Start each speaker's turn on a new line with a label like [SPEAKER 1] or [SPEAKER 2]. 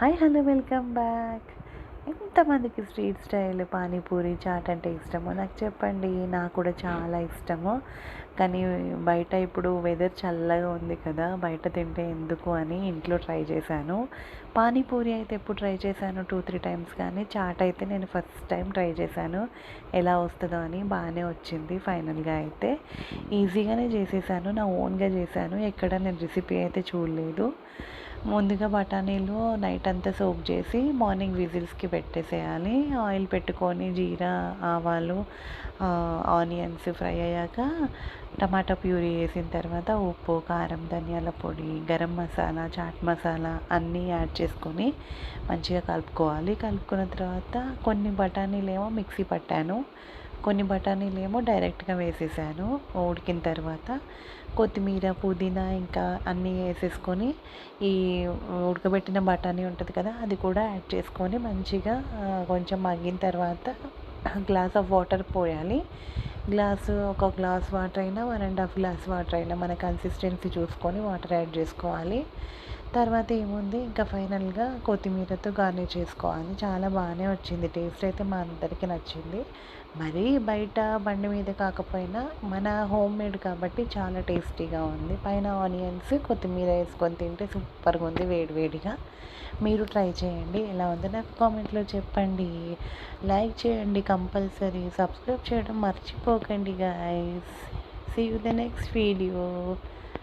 [SPEAKER 1] Hi hello welcome back. ఎంతమందికి street style panipuri chaat అంటే ఇష్టమో నాకు చెప్పండి. నాకు కూడా చాలా ఇష్టము. కానీ బయట ఇప్పుడు వెదర్ చల్లగా ఉంది కదా బయట తింటే ఎందుకు అని ఇంట్లో ట్రై చేశాను. పానీపూరి అయితే ఎప్పుడు ట్రై చేశాను? టూ త్రీ టైమ్స్ కానీ చాట్ అయితే నేను ఫస్ట్ టైం ట్రై చేశాను. ఎలా వస్తుందో అని బాగానే వచ్చింది ఫైనల్గా అయితే. ఈజీగానే చేసేసాను నా ఓన్గా చేశాను. ఎక్కడ నేను రెసిపీ అయితే చూడలేదు. ముందుగా బఠానీలు నైట్ అంతా సోక్ చేసి మార్నింగ్ విజిల్స్కి పెట్టేసేయాలి. ఆయిల్ పెట్టుకొని జీరా ఆవాలు ఆనియన్స్ ఫ్రై అయ్యాక టమాటా ప్యూరీ వేసిన తర్వాత ఉప్పు కారం ధనియాల పొడి గరం మసాలా చాట్ మసాలా అన్నీ యాడ్ చేసుకొని మంచిగా కలుపుకోవాలి. కలుపుకున్న తర్వాత కొన్ని బఠానీలు ఏమో మిక్సీ పట్టాను. కొన్ని బఠానీలు ఏమో డైరెక్ట్గా వేసేసాను. ఉడికిన తర్వాత కొత్తిమీర పుదీనా ఇంకా అన్నీ వేసేసుకొని ఈ ఉడకబెట్టిన బఠానీ ఉంటుంది కదా అది కూడా యాడ్ చేసుకొని మంచిగా కొంచెం మగ్గిన తర్వాత గ్లాస్ ఆఫ్ వాటర్ పోయాలి. గ్లాసు ఒక గ్లాస్ వాటర్ అయినా one and half glass water అయినా మన కన్సిస్టెన్సీ చూసుకొని వాటర్ యాడ్ చేసుకోవాలి. తర్వాత ఏముంది? ఇంకా ఫైనల్గా కొత్తిమీరతో గార్నిష్ చేసుకోవాలి. చాలా బాగానే వచ్చింది. టేస్ట్ అయితే మా అందరికీ నచ్చింది. మరీ బయట బండి మీద కాకపోయినా మన హోమ్ మేడ్ కాబట్టి చాలా టేస్టీగా ఉంది. పైన ఆనియన్స్ కొత్తిమీర వేసుకొని తింటే సూపర్గా ఉంది వేడివేడిగా మీరు ట్రై చేయండి. ఎలా ఉందో నాకు కామెంట్లో చెప్పండి. లైక్ చేయండి కంపల్సరీ. సబ్స్క్రైబ్ చేయడం మర్చిపోకండి guys. See you the next video